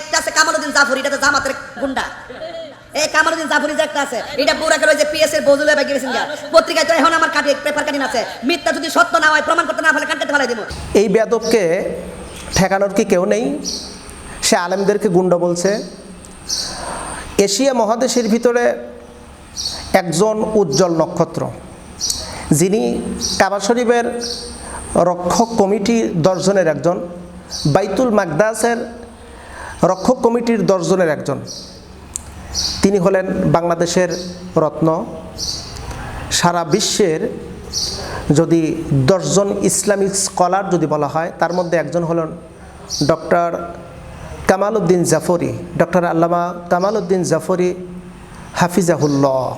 একটা আছে কামালউদ্দিন জাফর, এটা তো জামাতের গুন্ডা। এই কামালউদ্দিন জাফরি যে একটা আছে, এটা পুরা করে যে পিএস এর বজুলে বাকি গেছেন পত্রিকায় তো এখন আমার কাটি পেপার কাটিন আছে মিথ্যা যদি সত্য না হয়, প্রমাণ করতে না পারলে কাটতে ফেলাই দিব। এই বেদবকে ঠেকানোর কি কেউ নেই? সে আলেমদেরকে গুন্ড বলছে। এশিয়া মহাদেশের ভিতরে একজন উজ্জ্বল নক্ষত্র, যিনি কাবা শরীফের রক্ষক কমিটি দশজনের একজন, বাইতুল মাকদাসের রক্ষক কমিটির দশজনের একজন। তিনি হলেন বাংলাদেশের রত্ন। সারা বিশ্বের যদি দশজন ইসলামিক স্কলার যদি বলা হয়, তার মধ্যে একজন হলেন ডক্টর কামাল উদ্দিন জাফরি, ডক্টর আল্লামা কামাল উদ্দিন জাফরি হাফিজাহুল্লাহ।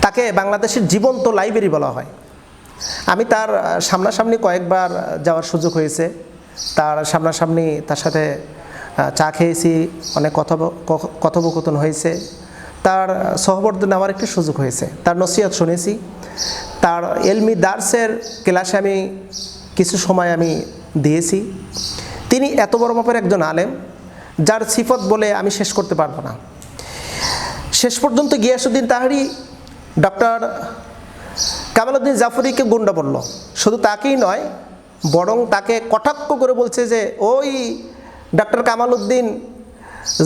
তাকে বাংলাদেশের জীবন্ত লাইব্রেরি বলা হয়। আমি তার সামনাসামনি কয়েকবার যাওয়ার সুযোগ হয়েছে। তার সামনাসামনি তার সাথে চা খেয়েছি, অনেক কথোপ কথোপকথন হয়েছে। তার সহবর্তী নেওয়ার একটি সুযোগ হয়েছে। তার নসিহত শুনেছি। তার এলমি দার্সের ক্লাসে আমি কিছু সময় আমি দিয়েছি। তিনি এত বড় মাপের একজন আলেম, যার সিফত বলে আমি শেষ করতে পারব না। শেষ পর্যন্ত গিয়াসুদ্দিন তাহারি ডক্টর কামালউদ্দিন জাফরিকে গুন্ডা বলল। শুধু তাকেই নয়, বরং তাকে কটাক্ষ করে বলছে যে, ওই ডক্টর কামালউদ্দিন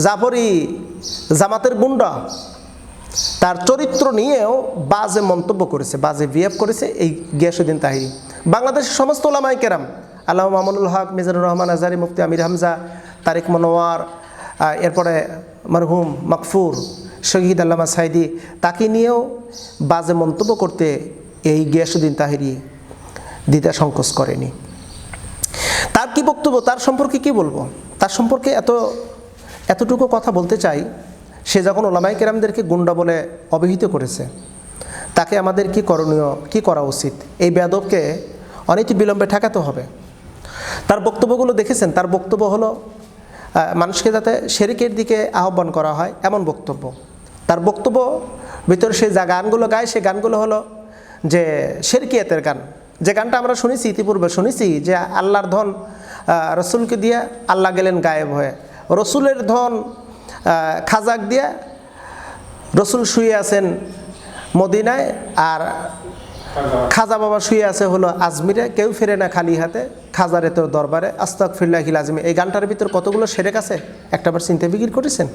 জাফরি জামাতের গুন্ডা, তার চরিত্র নিয়েও বাজে মন্তব্য করেছে, বাজে বিহেভ করেছে এই গিয়াসুদ্দিন তাহিরি। বাংলাদেশের সমস্ত ওলামাই কেরাম, আল্লাহ মামুনুল হক, মিজানুর রহমান আজারি মুফতি, আমির হামজা, তারেক মনোয়ার এরপরে মরহুম মকফুর, শহীদ আল্লামা সাইদি, তাকে নিয়েও বাজে মন্তব্য করতে এই গিয়াসুদ্দিন তাহিরি দ্বিধা সংকোচ করেনি। কি বক্তব্য, তার সম্পর্কে কি বলব? তার সম্পর্কে এত, এতটুকু কথা বলতে চাই, সে যখন ওলামাই কেরামদেরকে গুন্ডা বলে অবহিত করেছে, তাকে আমাদের কি করণীয়, কি করা উচিত? এই বেদবকে অনেক বিলম্বে ঠেকাতে হবে। তার বক্তব্যগুলো দেখেছেন? তার বক্তব্য হলো মানুষকে যাতে শেরিকের দিকে আহ্বান করা হয়, এমন বক্তব্য। তার বক্তব্য ভিতরে সে যা গানগুলো গায়, সে গানগুলো হলো যে, শেরকিয়াতের গান। যে গানটা আমরা শুনেছি, ইতিপূর্বে শুনেছি যে আল্লাহর ধন রসুলকে দিয়ে আল্লাহ গেলেন গায়েব হয়ে। রসুলের ধন খাজাক দিয়ে রসুল শুয়ে আছেন মদিনায় আর খাজা বাবা শুয়ে আছে হলো আজমিরে। কেউ ফেরে না খালি হাতে খাজারে তোর দরবারে। আস্তাক ফিল্লাহিল আজমি এই গানটার ভিতর কতগুলো সেরেক আছে? একটাবার চিন্তা বিক্রি করেছেন?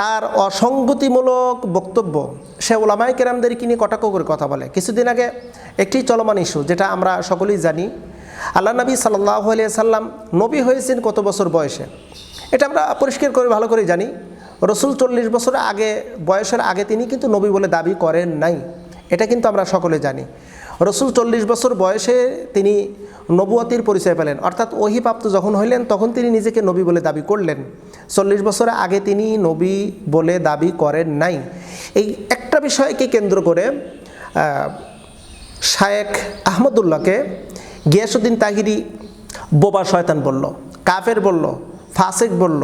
তার অসঙ্গতিমূলক বক্তব্য সে ওলামাই কেরামদের নিয়ে কটাক্ষ করে কথা বলে? কিছুদিন আগে একটি চলমান ইস্যু যেটা আমরা সকলেই জানি। আল্লাহ নবী সাল্লাহ আলিয়া সাল্লাম নবী হয়েছেন কত বছর বয়সে? এটা আমরা পরিষ্কার করে, ভালো করে জানি। রসুল চল্লিশ বছর আগে, বয়সের আগে তিনি কিন্তু নবী বলে দাবি করেন নাই। এটা কিন্তু আমরা সকলে জানি। রসুল চল্লিশ বছর বয়সে তিনি নবুয়তির পরিচয় পেলেন। অর্থাৎ ওহিপ্রাপ্ত যখন হইলেন, তখন তিনি নিজেকে নবী বলে দাবি করলেন। চল্লিশ বছর আগে তিনি নবী বলে দাবি করেন নাই। এই একটা বিষয়কে কেন্দ্র করে শায়েক আহমদুল্লাহকে গিয়াসুদ্দিন তাহিরি বোবা শয়তান বলল, কাফের বলল, ফাসেক বলল,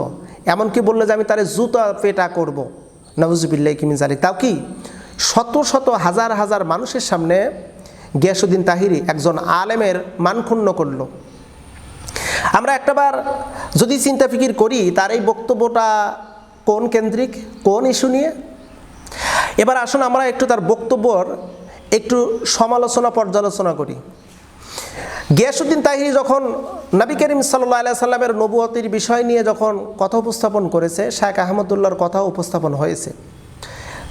এমনকি বলল যে আমি তারে জুতা পেটা করব। নবজুবিল্লাহ কিমিন জালি তাও কি? শত শত, হাজার হাজার মানুষের সামনে গিয়াসুদ্দিন তাহিরি একজন আলেমের মানক্ষুণ্ণ করল। আমরা একটাবার যদি চিন্তা ফিকির করি, তার এই বক্তব্যটা কোন কেন্দ্রিক, কোন ইস্যু নিয়ে? এবার আসুন আমরা একটু তার বক্তব্যর একটু সমালোচনা, পর্যালোচনা করি। গিয়াসুদ্দিন তাহিরি যখন নবী করিম সাল্লাহ আলিয়া সাল্লামের নবুয়তির বিষয় নিয়ে যখন কথা উপস্থাপন করেছে শেখ আহমদুল্লাহর কথা উপস্থাপন হয়েছে।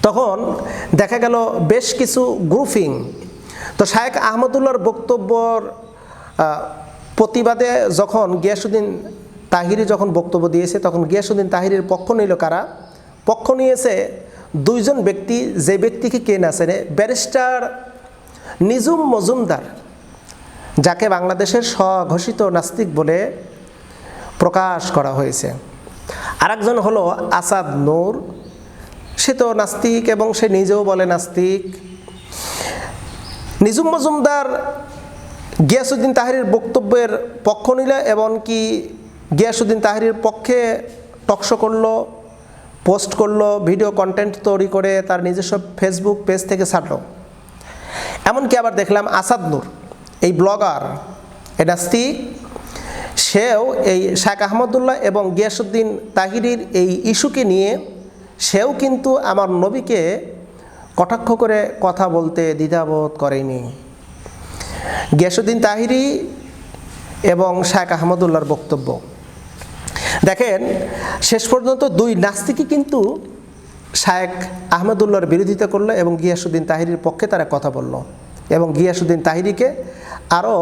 তখন দেখা গেল বেশ কিছু গ্রুপিং তো শায়েখ আহমদুল্লাহর বক্তব্যর প্রতিবাদে যখন গিয়াসুদ্দিন তাহিরি যখন বক্তব্য দিয়েছে, তখন গিয়াসুদ্দিন তাহিরির পক্ষ নিল কারা? পক্ষ নিয়েছে দুইজন ব্যক্তি, যে ব্যক্তিকে কে না ব্যারিস্টার নিজুম মজুমদার, যাকে বাংলাদেশের স্বঘোষিত নাস্তিক বলে প্রকাশ করা হয়েছে। আরেকজন হলো আসাদ নূর, সে তো নাস্তিক এবং সে নিজেও বলে নাস্তিক। নিজুম মজুমদার গিয়াসুদ্দিন তাহারির বক্তব্যের পক্ষ নিল এবং কি গিয়াসুদ্দিন তাহারির পক্ষে টকশো করল, পোস্ট করল, ভিডিও কন্টেন্ট তৈরি করে তার নিজস্ব ফেসবুক পেজ থেকে ছাড়লো। এমনকি আবার দেখলাম আসাদ নূর, এই ব্লগার এ নাস্তিক সেও এই শেখ আহমদুল্লাহ এবং গিয়াসুদ্দিন তাহিরির এই ইস্যুকে নিয়ে সেও কিন্তু আমার নবীকে কটাক্ষ করে কথা বলতে দ্বিধাবোধ করেনি। গিয়াসুদ্দিন তাহিরি এবং শেখ আহমদুল্লাহর বক্তব্য। দেখেন, শেষ পর্যন্ত দুই নাস্তিকই কিন্তু শায়েক আহমদুল্লাহর বিরোধিতা করল এবং গিয়াসুদ্দিন তাহিরির পক্ষে তারা কথা বলল। এবং গিয়াসুদ্দিন তাহিরিকে আরও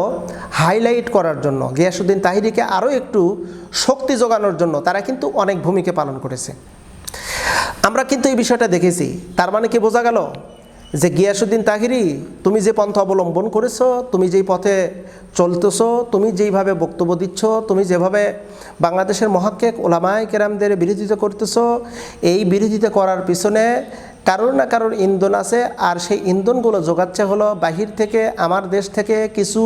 হাইলাইট করার জন্য গিয়াসুদ্দিন তাহিরিকে আরও একটু শক্তি যোগানোর জন্য তারা কিন্তু অনেক ভূমিকা পালন করেছে। আমরা কিন্তু এই বিষয়টা দেখেছি। তার মানে কি বোঝা গেল? যে গিয়াসুদ্দিন তাহিরি, তুমি যে পন্থা অবলম্বন করেছ, তুমি যেই পথে চলতেছো, তুমি যেইভাবে বক্তব্য দিচ্ছ, তুমি যেভাবে বাংলাদেশের মহাক্কেক ওলামায় কেরামদের বিরোধিতা করতেছ, এই বিরোধিতা করার পিছনে কারোর না কারোর ইন্ধন আছে, আর সেই ইন্ধনগুলো যোগাচ্ছে হলো বাহির থেকে, আমার দেশ থেকে কিছু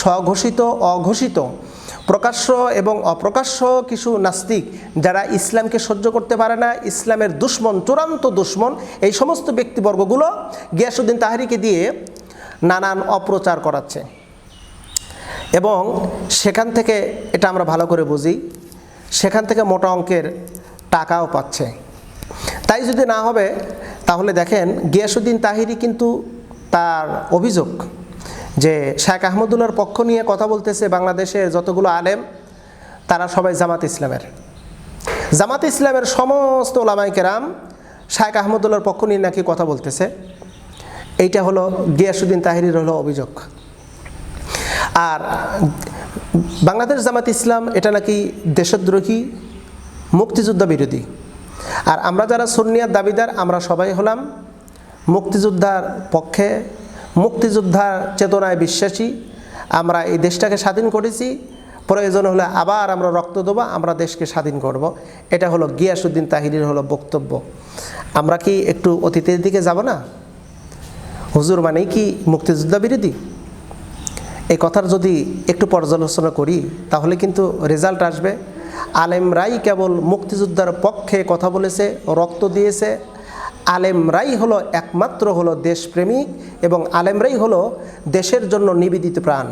স্বঘোষিত, অঘোষিত প্রকাশ্য এবং অপ্রকাশ্য কিছু নাস্তিক যারা ইসলামকে সহ্য করতে পারে না, ইসলামের দুশ্মন, চূড়ান্ত দুশ্মন, এই সমস্ত ব্যক্তিবর্গগুলো গিয়াসুদ্দিন তাহারিকে দিয়ে নানান অপ্রচার করাচ্ছে। এবং সেখান থেকে এটা আমরা ভালো করে বুঝি, সেখান থেকে মোটা অঙ্কের টাকাও পাচ্ছে। তাই যদি না হবে, তাহলে দেখেন গিয়াসুদ্দিন তাহিরি কিন্তু তার অভিযোগ যে শেখ আহমদুল্লার পক্ষ নিয়ে কথা বলতেছে বাংলাদেশের যতগুলো আলেম, তারা সবাই জামাত ইসলামের। জামাত ইসলামের সমস্ত ওলামাই কেরাম শায়েক আহমদুল্লার পক্ষ নিয়ে নাকি কথা বলতেছে। এইটা হলো গিয়াসুদ্দিন তাহিরির হলো অভিযোগ। আর বাংলাদেশ জামাত ইসলাম এটা নাকি দেশদ্রোহী, মুক্তিযোদ্ধা বিরোধী। আর আমরা যারা সুন্নিয়ার দাবিদার, আমরা সবাই হলাম মুক্তিযোদ্ধার পক্ষে মুক্তিযোদ্ধার চেতনায় বিশ্বাসী। আমরা এই দেশটাকে স্বাধীন করেছি। প্রয়োজন হলে আবার আমরা রক্ত দেবো, আমরা দেশকে স্বাধীন করব। এটা হলো গিয়াসুদ্দিন তাহিরির হলো বক্তব্য। আমরা কি একটু অতীতের দিকে যাব না? হুজুর মানেই কি মুক্তিযোদ্ধা বিরোধী? এই কথার যদি একটু পর্যালোচনা করি, তাহলে কিন্তু রেজাল্ট আসবে। আলেমরাই কেবল মুক্তিযোদ্ধার পক্ষে কথা বলেছে, রক্ত দিয়েছে আলেমরাই হলো একমাত্র হলো দেশপ্রেমিক এবং আলেমরাই হলো দেশের জন্য নিবেদিত প্রাণ।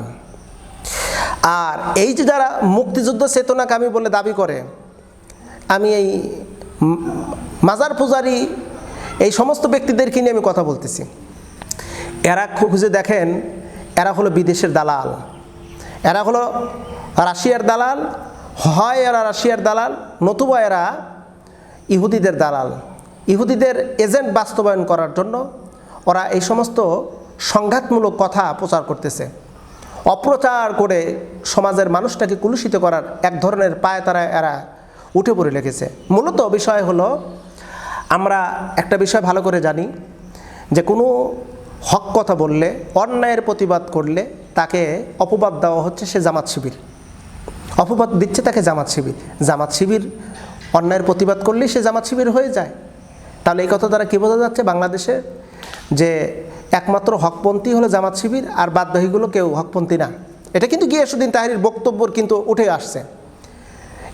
আর এই যে যারা মুক্তিযুদ্ধ চেতনাকামী বলে দাবি করে, আমি এই মাজার পূজারি, এই সমস্ত ব্যক্তিদেরকে নিয়ে আমি কথা বলতেছি? এরা খুঁজে দেখেন, এরা হলো বিদেশের দালাল। এরা হলো রাশিয়ার দালাল, হয় এরা রাশিয়ার দালাল, নতুবা এরা ইহুদিদের দালাল। ইহুদিদের এজেন্ট বাস্তবায়ন করার জন্য ওরা এই সমস্ত সংঘাতমূলক কথা প্রচার করতেছে। অপ্রচার করে সমাজের মানুষটাকে কুলুষিত করার এক ধরনের পায়ে তারা এরা উঠে পড়ে লেগেছে মূলত বিষয় হলো, আমরা একটা বিষয় ভালো করে জানি যে কোনো হক কথা বললে, অন্যায়ের প্রতিবাদ করলে তাকে অপবাদ দেওয়া হচ্ছে সে জামাত শিবির। অপবাদ দিচ্ছে তাকে জামাত শিবির। জামাত শিবির অন্যায়ের প্রতিবাদ করলেই সে জামাত শিবির হয়ে যায়। তাহলে এই কথা দ্বারা কী বোঝা যাচ্ছে বাংলাদেশে? যে একমাত্র হকপন্থী হলো জামাত শিবির আর বাদবাহীগুলো কেউ হকপন্থী না। এটা কিন্তু গিয়াসুদ্দিন তাহিরির বক্তব্যর কিন্তু উঠে আসছে।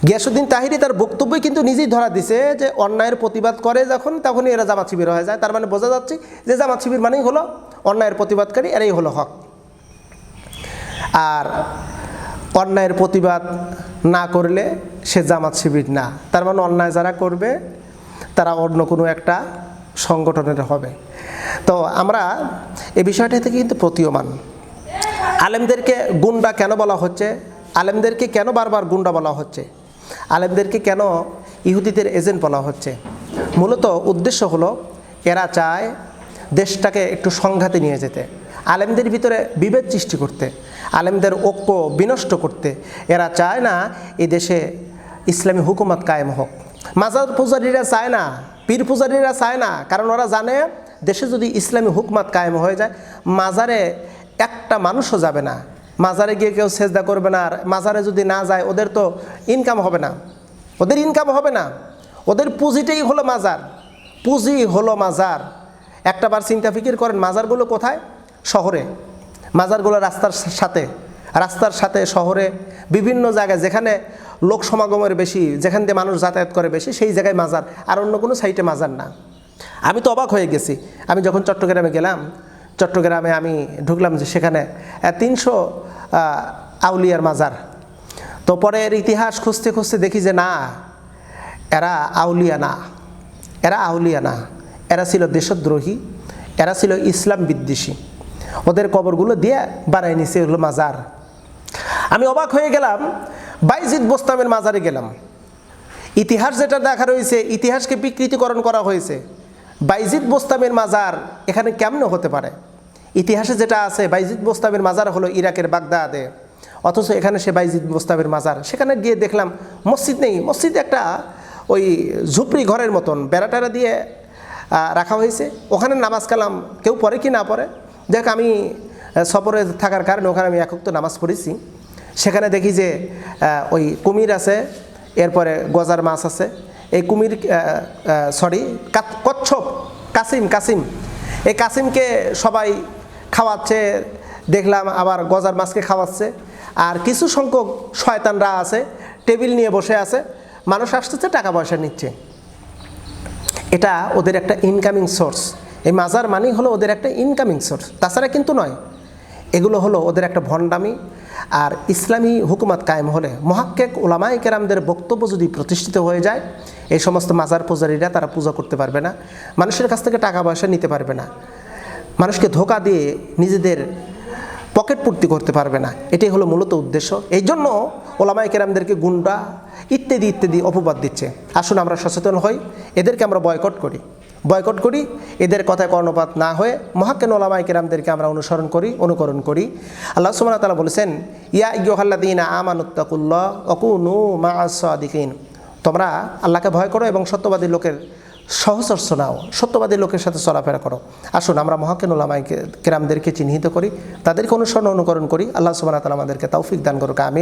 গিয়াসুদ্দিন তাহিরি তার বক্তব্যই কিন্তু নিজেই ধরা দিছে যে অন্যায়ের প্রতিবাদ করে যখন, তখনই এরা জামাত শিবির হয়ে যায়। তার মানে বোঝা যাচ্ছে যে জামাত শিবির মানেই হলো অন্যায়ের প্রতিবাদকারী, এরাই হলো হক। আর অন্যায়ের প্রতিবাদ না করলে সে জামাত শিবির না। তার মানে অন্যায় যারা করবে তারা অন্য কোনো একটা সংগঠনের হবে। তো আমরা এ বিষয়টা থেকে কিন্তু প্রতীয়মান। আলেমদেরকে গুন্ডা কেন বলা হচ্ছে? আলেমদেরকে কেন বারবার গুন্ডা বলা হচ্ছে? আলেমদেরকে কেন ইহুদিদের এজেন্ট বলা হচ্ছে? মূলত উদ্দেশ্য হলো, এরা চায় দেশটাকে একটু সংঘাতে নিয়ে যেতে। আলেমদের ভিতরে বিভেদ সৃষ্টি করতে, আলেমদের ঐক্য বিনষ্ট করতে। এরা চায় না এ দেশে ইসলামী হুকুমত কায়েম হোক। মাজার পূজারীরা চায় না, পীর পূজারীরা চায় না, কারণ ওরা জানে দেশে যদি ইসলামী হুকমাত কায়েম হয়ে যায়, মাজারে একটা মানুষও যাবে না। মাজারে গিয়ে কেউ সেজদা করবে না, আর মাজারে যদি না যায়, ওদের তো ইনকাম হবে না। ওদের ইনকাম হবে না। ওদের পুঁজিটাই হলো মাজার। পুঁজি হলো মাজার। একটা বার চিন্তা ফিকির করেন, মাজারগুলো কোথায়? শহরে। মাজারগুলো রাস্তার সাথে। রাস্তার সাথে শহরে বিভিন্ন জায়গায় যেখানে লোক সমাগমের বেশি, যেখান দিয়ে মানুষ যাতায়াত করে বেশি, সেই জায়গায় মাজার। আর অন্য কোনো সাইটে মাজার না। আমি তো অবাক হয়ে গেছি। আমি যখন চট্টগ্রামে গেলাম, চট্টগ্রামে আমি ঢুকলাম যে সেখানে তিনশো আউলিয়ার মাজার। তো পরে এর ইতিহাস খুঁজতে খুঁজতে দেখি যে না, এরা আউলিয়া না। এরা আউলিয়া না। এরা ছিল দেশদ্রোহী। এরা ছিল ইসলাম বিদ্বেষী। ওদের কবরগুলো দিয়ে বানাই নিছে এগুলো মাজার। আমি অবাক হয়ে গেলাম, বাইজিদ বোস্তামের মাজারে গেলাম। ইতিহাস যেটা দেখা রয়েছে, ইতিহাসকে বিকৃতিকরণ করা হয়েছে। বাইজিদ বোস্তামের মাজার এখানে কেমন হতে পারে? ইতিহাসে যেটা আছে, বাইজিদ বোস্তামের মাজার হলো ইরাকের বাগদাদে। অথচ এখানে সে বাইজিদ বোস্তামের মাজার। সেখানে গিয়ে দেখলাম, মসজিদ নেই, মসজিদ একটা ওই ঝুপড়ি ঘরের মতন বেড়াটারা দিয়ে রাখা হয়েছে। ওখানে নামাজ কালাম, কেউ পড়ে কি না পড়ে? দেখ, আমি সফরে থাকার কারণে ওখানে আমি একক তো নামাজ পড়েছি। সেখানে দেখি যে ওই কুমির আছে, এরপরে গজার মাছ আছে। এই কুমির সরি কচ্ছপ, কাসিম কাসিম। এই কাসিমকে সবাই খাওয়াচ্ছে, দেখলাম আবার গজার মাছকে খাওয়াচ্ছে। আর কিছু সংখ্যক শয়তানরা আছে, টেবিল নিয়ে বসে আছে। মানুষ আসতেছে, টাকা পয়সা নিচ্ছে। এটা ওদের একটা ইনকামিং সোর্স এই মাজার মানি হলো ওদের একটা ইনকামিং সোর্স তাছাড়া কিন্তু নয়। এগুলো হলো ওদের একটা ভণ্ডামি আর ইসলামী হুকুমাত কায়েম হলে মহাক্কেক ওলামাই কেরামদের বক্তব্য যদি প্রতিষ্ঠিত হয়ে যায়, এই সমস্ত মাজার পূজারীরা তারা পূজা করতে পারবে না, মানুষের কাছ থেকে টাকা পয়সা নিতে পারবে না, মানুষকে ধোকা দিয়ে নিজেদের পকেট পূর্তি করতে পারবে না, এটাই হলো মূলত উদ্দেশ্য। এই জন্য ওলামাই কেরামদেরকে গুন্ডা ইত্যাদি ইত্যাদি অপবাদ দিচ্ছে। আসুন আমরা সচেতন হই, এদেরকে আমরা বয়কট করি। বয়কট করি। এদের কথায় কর্ণপাত না হয়ে মহাক্কেন ওলামাই কেরামদেরকে আমরা অনুসরণ করি, অনুকরণ করি। আল্লাহ ওয়া তাআলা বলেছেন, ইয়া ইয়ুহাল্লাযীনা আমানুত্তাকুল্লাহ ওয়াকুনু মাআস সাদিকিন তোমরা আল্লাহকে ভয় করো এবং সত্যবাদী লোকের সহচর্য নাও, সত্যবাদী লোকের সাথে চলাফেরা করো। আসুন, আমরা মহাকেন ওলামাই কেরামদেরকে চিহ্নিত করি, তাদেরকে অনুসরণ অনুকরণ করি। আল্লাহ ওয়া তাআলা আমাদেরকে তৌফিক দান করুক আমি